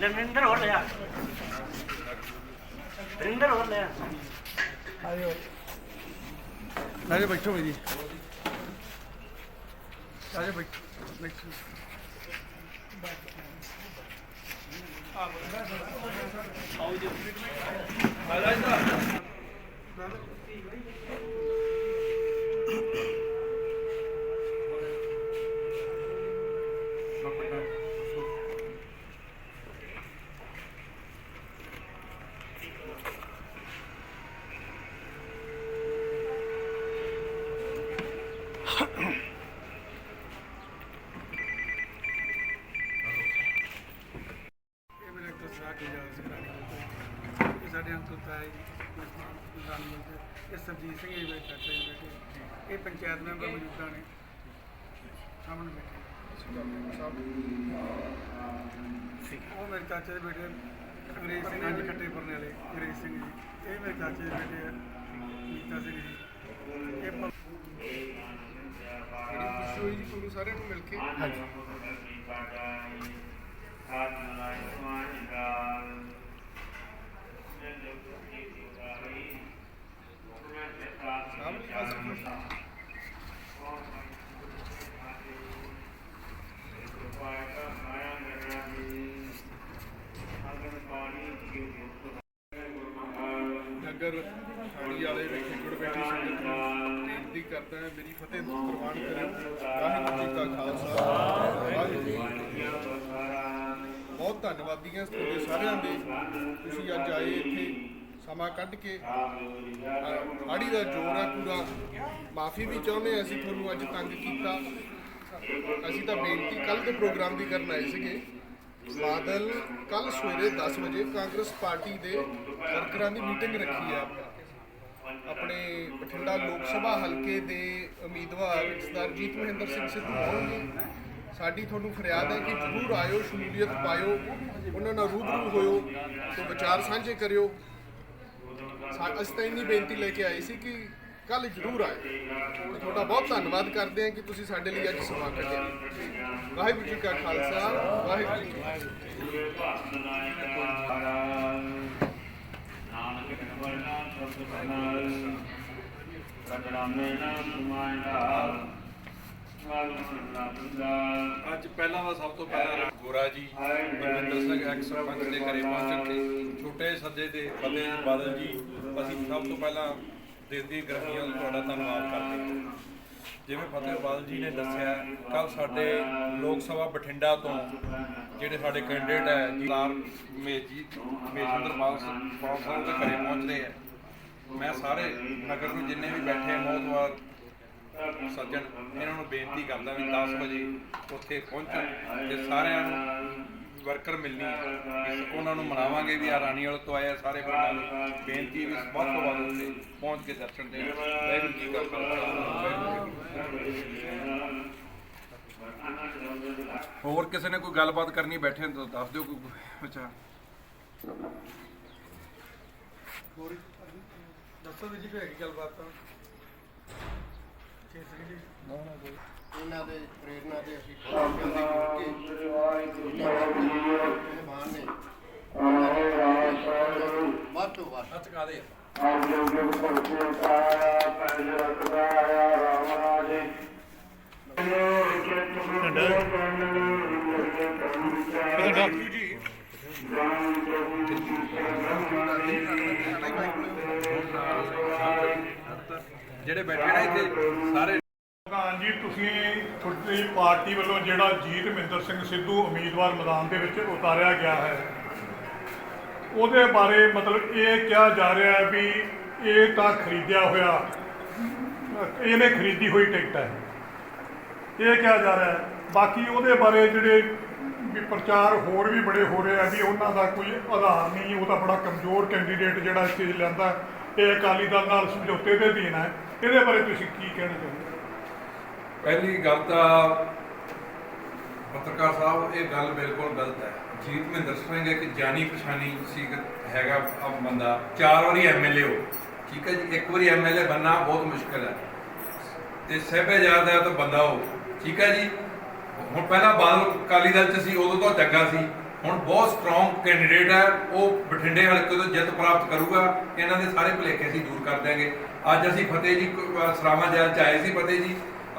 ਲੈ ਹੋਰ ਲਿਆ। ਰਿੰਦਰ ਹੋਰ ਲਿਆ। ਆਜੋ ਬੈਠੋ ਜੀ ਆਜੋ ਬੈਠੋ ਬੈਠੋ। ਇਹ ਮੇਰੇ ਤੋਂ ਸਾਹ ਕੇ ਜਾ ਇਹ ਤਾਏ ਪ੍ਰਧਾਨ ਮੰਤਰੀ ਇਹ ਸਰਜੀਤ ਸਿੰਘ ਚਾਚਾ ਜੀ ਬੈਠੇ ਇਹ ਪੰਚਾਇਤ ਮੈਂਬਰ ਮੌਜੂਦਾ ਨੇ। ਸਾਹਮਣੇ ਬੈਠੇ ਉਹ ਮੇਰੇ ਚਾਚੇ ਦੇ ਬੇਟੇ ਅੰਗਰੇਜ਼ ਸਿੰਘ ਜੀ ਖੱਟੇ ਪਰਨੇ ਵਾਲੇ ਅੰਗਰੇਜ਼ ਸਿੰਘ ਜੀ। ਇਹ ਮੇਰੇ ਚਾਚੇ ਦੇ ਬੇਟੇ ਆ ਨੀਤਾ ਸਿੰਘ ਜੀ। ਇਹ ਪ- ਬੜੀ ਖੁਸ਼ੀ ਹੋਈ ਜੀ ਤੁਹਾਨੂੰ ਸਾਰਿਆਂ ਨੂੰ ਮਿਲ ਕੇ? ਹਾਂਜੀ। ਸਾਹਮਣੇ ਨਗਰ ਵਾਲੇ ਵੇਖੇ, ਗੁੜ ਬੈਠੀ ਸੰਗਤ ਨੂੰ ਬੇਨਤੀ ਕਰਦਾ ਹੈ, ਮੇਰੀ ਫਤਿਹ ਨੂੰ ਪ੍ਰਵਾਨ ਕਰੇ ਵਾਹਿਗੁਰੂ ਜੀ ਕਾ ਖਾਲਸਾ, ਵਾਹਿਗੁਰੂ ਜੀ ਕੀ ਫਤਿਹ। ਬਹੁਤ ਧੰਨਵਾਦੀ ਹਾਂ ਤੁਹਾਡੇ ਸਾਰਿਆਂ ਦੇ। ਤੁਸੀਂ ਅੱਜ ਆਏ ਇੱਥੇ, ਸਮਾਂ ਕੱਢ ਕੇ। ਖਾੜੀ ਦਾ ਜੋਰ ਹੈ ਪੂਰਾ। ਮਾਫੀ ਵੀ ਚਾਹੁੰਦੇ ਹਾਂ ਅਸੀਂ ਤੁਹਾਨੂੰ ਅੱਜ ਤੰਗ ਕੀਤਾ। ਅਸੀਂ ਤਾਂ ਬੇਨਤੀ ਕੱਲ ਦੇ ਪ੍ਰੋਗਰਾਮ ਦੀ ਕਰਨ ਆਏ ਸੀਗੇ। ਬਾਦਲ ਕੱਲ ਸਵੇਰੇ 10 ਵਜੇ ਕਾਂਗਰਸ ਪਾਰਟੀ ਦੇ ਵਰਕਰਾਂ ਦੀ ਮੀਟਿੰਗ ਰੱਖੀ ਹੈ। ਆਪਣੇ ਬਠਿੰਡਾ ਲੋਕ ਸਭਾ ਹਲਕੇ ਦੇ ਉਮੀਦਵਾਰ ਸਰਦਾਰ ਜੀਤ ਮਹਿੰਦਰ ਸਿੰਘ ਸਿੱਧੂ ਹੋਣਗੇ। ਸਾਡੀ ਤੁਹਾਨੂੰ ਫਰਿਆਦ ਹੈ ਕਿ ਜ਼ਰੂਰ ਆਇਓ, ਸ਼ਮੂਲੀਅਤ ਪਾਇਓ, ਉਹਨਾਂ ਨਾਲ ਰੂਬਰੂ ਹੋਇਓ ਤੇ ਵਿਚਾਰ ਸਾਂਝੇ ਕਰਿਓ। ਸਾ- ਅਸੀਂ ਤਾਂ ਇੰਨੀ ਬੇਨਤੀ ਲੈ ਕੇ ਆਏ ਸੀ ਕਿ ਕੱਲ ਜ਼ਰੂਰ ਆਏ ਤੁਹਾਡਾ ਬਹੁਤ ਧੰਨਵਾਦ ਕਰਦੇ ਹਾਂ ਕਿ ਤੁਸੀਂ ਸਾਡੇ ਲਈ ਅੱਜ ਸਮਾਂ ਕੱਢਿਆ। ਵਾਹਿਗੁਰੂ ਜੀ ਕਾ ਖਾਲਸਾ, ਵਾਹਿਗੁਰੂ ਜੀ ਕੀ ਫਤਿਹ। ਅੱਜ ਪਹਿਲਾਂ ਦਾ ਸਭ ਤੋਂ ਪਹਿਲਾਂ ਗੋਰਾ ਜੀ, ਬਲਵਿੰਦਰ ਸਿੰਘ ਐਕਸ ਸਰਪੰਚ ਦੇ ਘਰੇ ਪਹੁੰਚਣ ਤੇ ਛੋਟੇ ਸੱਜੇ ਦੇ ਫਤਿਹ ਬਾਦਲ ਜੀ, ਅਸੀਂ ਸਭ ਤੋਂ ਪਹਿਲਾਂ ਦਿਲ ਦੀ ਗ੍ਰਹਿਆਂ ਦਾ ਤੁਹਾਡਾ ਧੰਨਵਾਦ ਕਰਦੇ ਹਾਂ। ਜਿਵੇਂ ਫਤਿਹ ਜੀ ਨੇ ਦੱਸਿਆ ਕੱਲ ਸਾਡੇ ਲੋਕ ਸਭਾ ਬਠਿੰਡਾ ਤੋਂ ਜਿਹੜੇ ਸਾਡੇ ਕੈਂਡੀਡੇਟ ਹੈ ਜੀ ਲਾਲ ਮੇਜੀ, ਮੇਜਿੰਦਰ ਪਾਲ ਸਾਹਿਬ ਦੇ ਘਰੇ ਪਹੁੰਚਦੇ ਰਹੇ ਹੈ ਮੈਂ ਸਾਰੇ ਨਗਰ ਨੂੰ ਜਿੰਨੇ ਵੀ ਬੈਠੇ ਮੌਤਵਾਰ ਸੱਜਣ, ਇਹਨਾਂ ਨੂੰ ਬੇਨਤੀ ਕਰਦਾ ਵੀ 10 ਵਜੇ ਉੱਥੇ ਪਹੁੰਚਣ ਤੇ ਸਾਰਿਆਂ ਨੂੰ ਵਰਕਰ ਮਿਲਣੀ ਹੈ ਉਹਨਾਂ ਨੂੰ ਮਨਾਵਾਂਗੇ ਵੀ ਆ ਰਾਣੀ ਵਾਲੇ ਤੋਂ ਆਏ ਸਾਰੇ ਪਿੰਡਾਂ ਨੂੰ। ਬੇਨਤੀ ਵੀ ਵੱਧ ਤੋਂ ਵੱਧ ਉੱਥੇ ਪਹੁੰਚ ਕੇ ਦਰਸ਼ਨ ਦੇਣ। ਵਾਹਿਗੁਰੂ ਜੀ ਕਾ ਖਾਲਸਾ। ਵਾਹਿਗੁਰੂ ਹੋਰ ਕਿਸੇ ਨੇ ਕੋਈ ਗੱਲਬਾਤ ਕਰਨੀ ਬੈਠੇ ਤਾਂ ਦੱਸ ਦਿਓ ਕੋਈ ਅੱਛਾ। ਹੋਰ ਦੱਸੋ ਵੀ ਜੀ ਕੋਈ ਹੈਗੀ ਗੱਲਬਾਤ? ਤਾਂ ਠੀਕ ਜੀ। ਇਹਨਾਂ ਦੇ ਪ੍ਰੇਰਣਾ ਤੇ ਅਸੀਂ ਜਲਦੀ ਜੁੜ ਕੇ ਮਹਿਮਾਨ ਨੇ ਵੱਧ ਤੋਂ ਵੱਧ ਹੱਥ ਕਾ ਦੇ। ਜਿਹੜੇ ਬੈਠੇ ਨੇ ਇੱਥੇ, ਸਾਰੇ ਪ੍ਰਧਾਨ ਜੀ, ਤੁਸੀਂ ਤੁਹਾਡੀ ਪਾਰਟੀ ਵੱਲੋਂ ਜਿਹੜਾ ਜੀਤ ਮਹਿੰਦਰ ਸਿੰਘ ਸਿੱਧੂ ਉਮੀਦਵਾਰ ਮੈਦਾਨ ਦੇ ਵਿੱਚ ਉਤਾਰਿਆ ਗਿਆ ਹੈ। ਉਹਦੇ ਬਾਰੇ ਮਤਲਬ ਇਹ ਕਿਹਾ ਜਾ ਰਿਹਾ ਹੈ ਵੀ ਇਹ ਤਾਂ ਖਰੀਦਿਆ ਹੋਇਆ। ਇਹਨੇ ਖਰੀਦੀ ਹੋਈ ਟਿਕਟ ਹੈ। ਇਹ ਕਿਹਾ ਜਾ ਰਿਹਾ ਹੈ। ਬਾਕੀ ਉਹਦੇ ਬਾਰੇ ਜਿਹੜੇ ਵੀ ਪ੍ਰਚਾਰ ਹੋਰ ਵੀ ਬੜੇ ਹੋ ਰਹੇ ਆ ਵੀ ਉਹਨਾਂ ਦਾ ਕੋਈ ਆਧਾਰ ਨਹੀਂ ਉਹ ਤਾਂ ਬੜਾ ਕਮਜ਼ੋਰ ਕੈਂਡੀਡੇਟ ਜਿਹੜਾ ਇਸ ਚੀਜ਼ ਲੈਂਦਾ ਇਹ ਅਕਾਲੀ ਦਲ ਨਾਲ ਸਮਝੌਤੇ ਦੇ ਅਧੀਨ ਹੈ। ਇਹਦੇ ਬਾਰੇ ਤੁਸੀਂ ਕੀ ਕਹਿਣਾ ਚਾਹੁੰਦੇ ਪਹਿਲੀ ਗੱਲ ਤਾਂ ਪੱਤਰਕਾਰ ਸਾਹਿਬ, ਇਹ ਗੱਲ ਬਿਲਕੁਲ ਗਲਤ ਹੈ। ਜੀਤ ਮਹਿੰਦਰ ਸਿੰਘ ਇੱਕ ਜਾਨੀ ਪਛਾਣੀ ਸੀ ਹੈਗਾ ਆ ਬੰਦਾ। ਚਾਰ ਵਾਰੀ ਐਮਐਲਏ ਹੋ। ਠੀਕ ਹੈ ਜੀ? ਇੱਕ ਵਾਰੀ ਐਮਐਲਏ ਬੰਨਾ ਬਹੁਤ ਮੁਸ਼ਕਲ ਹੈ। ਤੇ ਸਹਿਬਜ਼ਾਦ ਹੈ ਤਾਂ ਬੰਦਾ ਹੋ। ਠੀਕ ਹੈ ਜੀ? ਹੁਣ ਪਹਿਲਾਂ ਬਾਦਲ ਅਕਾਲੀ ਦਲ ਚ ਸੀ, ਉਦੋਂ ਤੋਂ ਚੰਗਾ ਸੀ। ਹੁਣ ਬਹੁਤ ਸਟਰੋਂਗ ਕੈਂਡੀਡੇਟ ਹੈ। ਉਹ ਬਠਿੰਡੇ ਹਲਕੇ ਤੋਂ ਜਿੱਤ ਪ੍ਰਾਪਤ ਕਰੂਗਾ। ਇਹਨਾਂ ਦੇ ਸਾਰੇ ਭੁਲੇਖੇ ਅਸੀਂ ਦੂਰ ਕਰ ਦਿਆਂਗੇ। ਅੱਜ ਅਸੀਂ ਫਤਿਹ ਜੀ ਕੋ- ਸਰਾਵਾਂ ਜੈਲ ਚ ਆਏ ਸੀ ਫਤਿਹ ਜੀ।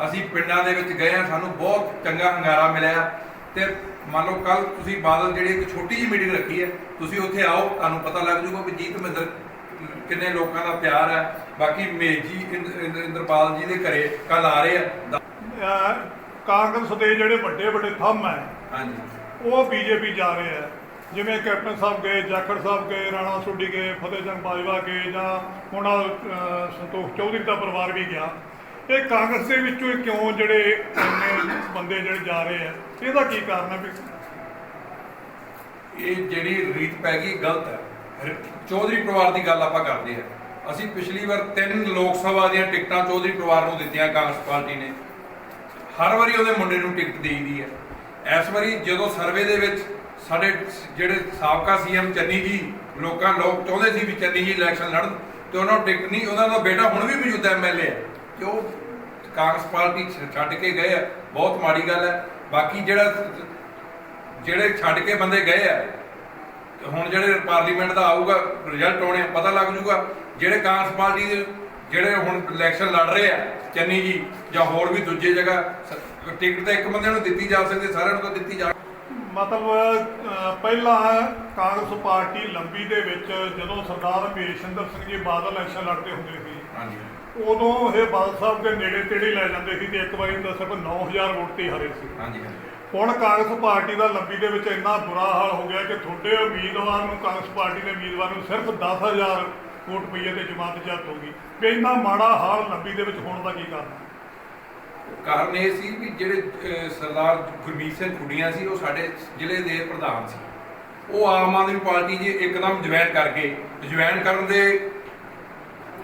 ਅਸੀਂ ਪਿੰਡਾਂ ਦੇ ਵਿੱਚ ਗਏ ਆ ਸਾਨੂੰ ਬਹੁਤ ਚੰਗਾ ਹੰਗਾਰਾ ਮਿਲਿਆ। ਤੇ ਮੰਨ ਲਓ ਕੱਲ ਤੁਸੀਂ ਬਾਦਲ ਜਿਹੜੀ ਇੱਕ ਛੋਟੀ ਜਿਹੀ ਮੀਟਿੰਗ ਰੱਖੀ ਹੈ ਤੁਸੀਂ ਉੱਥੇ ਆਓ ਤੁਹਾਨੂੰ ਪਤਾ ਲੱਗ ਜਾਊਗਾ ਵੀ ਜੀਤ ਮਹਿੰਦਰ ਕਿੰਨੇ ਲੋਕਾਂ ਦਾ ਪਿਆਰ ਹੈ ਬਾਕੀ ਮੇਜੀ ਇੰਦ- ਇੰਦ- ਇੰਦਰਪਾਲ ਜੀ ਦੇ ਘਰੇ ਕੱਲ ਆ ਰਹੇ ਆ। ਕਾਂਗਰਸ ਦੇ ਜਿਹੜੇ ਵੱਡੇ ਵੱਡੇ ਥੰਮ ਹੈ ਹਾਂਜੀ। ਉਹ ਬੀਜੇਪੀ ਜਾ ਰਹੇ ਆ ਜਿਵੇਂ ਕੈਪਟਨ ਸਾਹਿਬ ਗਏ ਜਾਖੜ ਸਾਹਿਬ ਗਏ ਰਾਣਾ ਸੋਢੀ ਗਏ ਫਤਿਹ ਸਿੰਘ ਬਾਜਵਾ ਗਏ ਜਾਂ ਅਹ, ਸੰਤੋਖ ਚੌਧਰੀ ਦਾ ਪਰਿਵਾਰ ਵੀ ਗਿਆ। ਇਹ ਕਾਂਗਰਸ ਦੇ ਵਿੱਚੋਂ ਇਹ ਕਿਉਂ ਜਿਹੜੇ ਇੰਨੇ ਬੰਦੇ ਜਿਹੜੇ ਜਾ ਰਹੇ ਆ? ਇਹਦਾ ਕੀ ਕਾਰਨ ਹੈ ਵੀ? ਇਹ ਜਿਹੜੀ ਰੀਤ ਪੈ ਗਈ ਗਲਤ ਹੈ। ਹਰ- ਚੌਧਰੀ ਪਰਿਵਾਰ ਦੀ ਗੱਲ ਆਪਾਂ ਕਰਦੇ ਹਾਂ। ਅਸੀਂ ਪਿਛਲੀ ਵਾਰ ਤਿੰਨ ਲੋਕ ਸਭਾ ਦੀਆਂ ਟਿਕਟਾਂ ਚੌਧਰੀ ਪਰਿਵਾਰ ਨੂੰ ਦਿੱਤੀਆਂ, ਕਾਂਗਰਸ ਪਾਰਟੀ ਨੇ। ਹਰ ਵਾਰੀ ਉਹਦੇ ਮੁੰਡੇ ਨੂੰ ਟਿਕਟ ਦੇਈਦੀ ਹੈ। ਇਸ ਵਾਰੀ ਜਦੋਂ ਸਰਵੇ ਦੇ ਵਿੱਚ ਸਾਡੇ ਜਿਹੜੇ ਸਾਬਕਾ ਸੀਐਮ ਚੰਨੀ ਜੀ, ਲੋਕਾਂ, ਲੋਕ ਚਾਹੁੰਦੇ ਸੀ ਵੀ ਚੰਨੀ ਜੀ ਇਲੈਕਸ਼ਨ ਲੜਨ, ਤੇ ਉਹਨਾਂ ਨੂੰ ਟਿਕਟ ਨਹੀਂ, ਉਹਨਾਂ ਦਾ ਬੇਟਾ ਹੁਣ ਵੀ ਮੌਜੂਦਾ ਐਮਐਲਏ ਹੈ। ਕਿ ਉਹ ਕਾਂਗਰਸ ਪਾਰਟੀ ਛੱਡ ਕੇ ਗਏ ਆ? ਬਹੁਤ ਮਾੜੀ ਗੱਲ ਹੈ। ਬਾਕੀ ਜਿਹੜਾ ਜਿਹੜੇ ਛੱਡ ਕੇ ਬੰਦੇ ਗਏ ਆ ਹੁਣ ਜਿਹੜੇ ਪਾਰਲੀਮੈਂਟ ਦਾ ਆਊਗਾ ਰਿਜ਼ਲਟ ਆਉਣੇ ਆ, ਪਤਾ ਲੱਗ ਜੂਗਾ। ਜਿਹੜੇ ਕਾਂਗਰਸ ਪਾਰਟੀ ਦੇ ਜਿਹੜੇ ਹੁਣ ਇਲੈਕਸ਼ਨ ਲੜ ਰਹੇ ਆ ਚੰਨੀ ਜੀ ਜਾਂ ਹੋਰ ਵੀ ਦੂਜੇ ਜਗ੍ਹਾ ਟਿਕਟ ਤਾਂ ਇੱਕ ਬੰਦੇ ਨੂੰ ਦਿੱਤੀ ਜਾ ਸਕਦੀ ਸਾਰਿਆਂ ਨੂੰ ਤਾਂ ਦਿੱਤੀ ਜਾ ਮਤਲਬ ਪਹਿਲਾਂ ਕਾਂਗਰਸ ਪਾਰਟੀ ਲੰਬੀ ਦੇ ਵਿੱਚ ਜਦੋਂ ਸਰਦਾਰ ਮੀਰਸ਼ਿੰਦਰ ਸਿੰਘ ਜੀ ਬਾਦਲ ਇਲੈਕਸ਼ਨ ਲੜਦੇ ਹੁੰਦੇ ਸੀ ਹਾਂਜੀ। ਉਦੋਂ ਇਹ ਬਾਦਲ ਸਾਹਿਬ ਦੇ ਨੇੜੇ ਤੇੜੇ ਲੈ ਜਾਂਦੇ ਸੀ ਤੇ ਇੱਕ ਵਾਰੀ ਤਾਂ ਸਿਰਫ 9000 ਵੋਟ ਤੇ ਹਾਰੇ ਸੀ। ਹਾਂਜੀ ਹਾਂਜੀ। ਹੁਣ ਕਾਂਗਰਸ ਪਾਰਟੀ ਦਾ ਲੰਬੀ ਦੇ ਵਿੱਚ ਇੰਨਾ ਬੁਰਾ ਹਾਲ ਹੋ ਗਿਆ ਕਿ ਤੁਹਾਡੇ ਉਮੀਦਵਾਰ ਨੂੰ ਕਾਂਗਰਸ ਪਾਰਟੀ ਦੇ ਉਮੀਦਵਾਰ ਨੂੰ ਸਿਰਫ 10000 ਵੋਟ ਪਈ ਹੈ ਤੇ ਜਮਾਤ ਜੱਤ ਹੋ ਗਈ। ਵੀ ਇੰਨਾ ਮਾੜਾ ਹਾਲ ਲੰਬੀ ਦੇ ਵਿੱਚ ਹੋਣ ਦਾ ਕੀ ਕਾਰਨ? ਕਾਰਨ ਇਹ ਸੀ ਵੀ ਜਿਹੜੇ ਸਰਦਾਰ ਗੁਰਮੀਤ ਸਿੰਘ ਖੁੱਡੀਆਂ ਸੀ ਉਹ ਸਾਡੇ ਜ਼ਿਲ੍ਹੇ ਦੇ ਪ੍ਰਧਾਨ ਸੀ। ਉਹ ਆਮ ਆਦਮੀ ਪਾਰਟੀ ਜੀ ਇੱਕਦਮ ਜੁਆਇਨ ਕਰ ਗਏ ਜੁਆਇਨ ਕਰਨ ਦੇ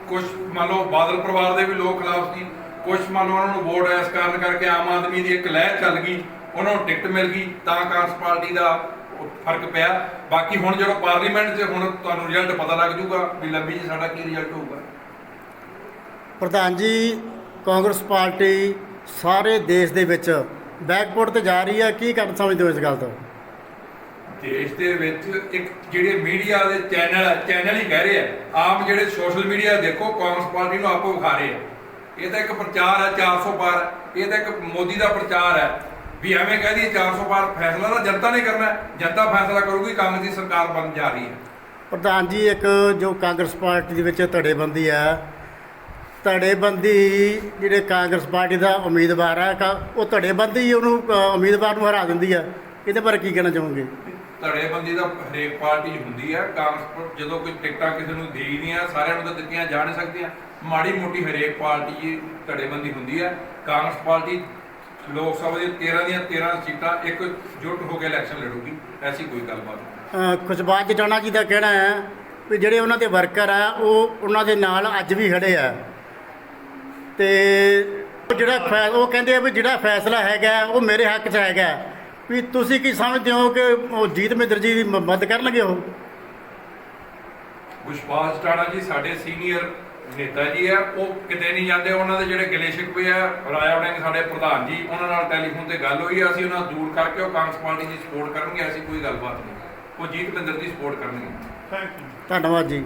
ਕੁਝ ਮੰਨ ਲਓ ਬਾਦਲ ਪਰਿਵਾਰ ਦੇ ਵੀ ਲੋਕ ਖਿਲਾਫ ਸੀ ਕੁਝ ਮੰਨ ਲਓ ਉਹਨਾਂ ਨੂੰ ਵੋਟ ਇਸ ਕਾਰਨ ਕਰਕੇ ਆਮ ਆਦਮੀ ਦੀ ਇੱਕ ਲਹਿਰ ਚੱਲ ਗਈ, ਉਹਨਾਂ ਨੂੰ ਟਿਕਟ ਮਿਲ ਗਈ, ਤਾਂ ਕਾਂਗਰਸ ਪਾਰਟੀ ਦਾ ਫ਼ਰਕ ਪਿਆ। ਬਾਕੀ ਹੁਣ ਜਦੋਂ ਪਾਰਲੀਮੈਂਟ 'ਚ ਹੁਣ ਤੁਹਾਨੂੰ ਰਿਜ਼ਲਟ ਪਤਾ ਲੱਗ ਜੂਗਾ ਵੀ ਲੰਬੀ ਜੀ ਸਾਡਾ ਕੀ ਰਿਜ਼ਲਟ ਹੋਊਗਾ। ਪ੍ਰਧਾਨ ਜੀ, ਕਾਂਗਰਸ ਪਾਰਟੀ ਸਾਰੇ ਦੇਸ਼ ਦੇ ਵਿੱਚ ਬੈਕਵਰਡ ਤੇ ਜਾ ਰਹੀ ਹੈ, ਕੀ ਕਰਨ ਸਮਝਦੇ ਹੋ ਇਸ ਗੱਲ ਤੋਂ? ਦੇਸ਼ ਦੇ ਵਿੱਚ ਇੱਕ ਜਿਹੜੇ ਮੀਡੀਆ ਦੇ ਚੈਨਲ ਆ, ਚੈਨਲ ਹੀ ਕਹਿ ਰਹੇ ਆ ਆਮ ਜਿਹੜੇ ਸੋਸ਼ਲ ਮੀਡੀਆ ਦੇਖੋ, ਕਾਂਗਰਸ ਪਾਰਟੀ ਨੂੰ ਆਪੋ ਵਿਖਾ ਰਹੇ ਆ। ਇਹ ਤਾਂ ਇੱਕ ਪ੍ਰਚਾਰ ਹੈ 400 ਪਾਰ ਇਹ ਤਾਂ ਇੱਕ ਮੋਦੀ ਦਾ ਪ੍ਰਚਾਰ ਹੈ ਵੀ ਐਵੇਂ ਕਹਿ ਦਈਏ 400 ਪਾਰ ਫੈਸਲਾ ਤਾਂ ਜਨਤਾ ਨੇ ਕਰਨਾ, ਜਨਤਾ ਫੈਸਲਾ ਕਰੂਗੀ, ਕਾਂਗਰਸ ਦੀ ਸਰਕਾਰ ਬਣ ਜਾ ਰਹੀ ਹੈ ਪ੍ਰਧਾਨ ਜੀ, ਇੱਕ ਜੋ ਕਾਂਗਰਸ ਪਾਰਟੀ ਦੇ ਵਿੱਚ ਧੜੇਬੰਦੀ ਹੈ ਧੜੇਬੰਦੀ ਜਿਹੜੇ ਕਾਂਗਰਸ ਪਾਰਟੀ ਦਾ ਉਮੀਦਵਾਰ ਹੈ ਕਾ- ਉਹ ਧੜੇਬੰਦੀ ਉਹਨੂੰ ਉਮੀਦਵਾਰ ਨੂੰ ਹਰਾ ਦਿੰਦੀ ਹੈ ਇਹਦੇ ਬਾਰੇ ਕੀ ਕਹਿਣਾ ਚਾਹੋਗੇ? ਧੜੇਬੰਦੀ ਦਾ ਹਰੇਕ ਪਾਰਟੀ 'ਚ ਹੁੰਦੀ ਹੈ ਕਾਂਗਰਸ ਜਦੋਂ ਕੋਈ ਟਿਕਟਾਂ ਕਿਸੇ ਨੂੰ ਦੇਈ ਨਹੀਂ ਆ ਸਾਰਿਆਂ ਨੂੰ ਤਾਂ ਦਿੱਤੀਆਂ ਜਾ ਨਹੀਂ ਸਕਦੀਆਂ। ਮਾੜੀ ਮੋਟੀ ਹਰੇਕ ਪਾਰਟੀ 'ਚ ਧੜੇਬੰਦੀ ਹੁੰਦੀ ਹੈ ਕਾਂਗਰਸ ਪਾਰਟੀ ਲੋਕ ਸਭਾ ਦੀਆਂ 13 ਦੀਆਂ 13 ਸੀਟਾਂ ਇੱਕ ਜੁੱਟ ਹੋ ਕੇ ਇਲੈਕਸ਼ਨ ਲੜੂਗੀ ਐਸੀ ਕੋਈ ਗੱਲਬਾਤ ਨਹੀਂ। ਅ, ਖੁਸ਼ਬਾਜ ਜਟਾਣਾ ਜੀ ਦਾ ਕਹਿਣਾ ਹੈ ਵੀ ਜਿਹੜੇ ਉਹਨਾਂ ਦੇ ਵਰਕਰ ਆ ਉਹ ਉਹਨਾਂ ਦੇ ਨਾਲ ਅੱਜ ਵੀ ਖੜੇ ਆ। ਤੇ ਜਿਹੜਾ ਉਹ ਕਹਿੰਦੇ ਆ ਵੀ ਜਿਹੜਾ ਫੈਸਲਾ ਹੈਗਾ ਉਹ ਮੇਰੇ ਹੱਕ 'ਚ ਹੈਗਾ। ਵੀ ਤੁਸੀਂ ਕੀ ਸਮਝਦੇ ਹੋ ਕਿ ਉਹ ਜੀਤ ਮਿੱਤਰ ਜੀ ਦੀ ਮ- ਮਦਦ ਕਰਨਗੇ ਉਹ ਵਿਸ਼ਵਾਸ ਟਾਣਾ ਜੀ ਸਾਡੇ ਸੀਨੀਅਰ ਨੇਤਾ ਜੀ ਆ ਉਹ ਕਿਤੇ ਨਹੀਂ ਜਾਂਦੇ। ਉਹਨਾਂ ਦੇ ਜਿਹੜੇ ਗਿਲੇ ਸ਼ਿਕਵੇ ਆ ਰਾਜਾ ਵੜਿੰਗ ਸਾਡੇ ਪ੍ਰਧਾਨ ਜੀ ਉਹਨਾਂ ਨਾਲ ਟੈਲੀਫੋਨ ਤੇ ਗੱਲ ਹੋਈ ਆ, ਅਸੀਂ ਉਹਨਾਂ ਨੂੰ ਦੂਰ ਕਰਕੇ ਉਹ ਕਾਂਗਰਸ ਪਾਰਟੀ ਦੀ ਸਪੋਰਟ ਕਰਨਗੇ ਐਸੀ ਕੋਈ ਗੱਲਬਾਤ ਨਹੀਂ। ਉਹ ਜੀਤ ਬਿੰਦਰ ਦੀ ਸਪੋਰਟ ਕਰਨਗੇ। ਥੈਂਕ ਯੂ ਧੰਨਵਾਦ ਜੀ।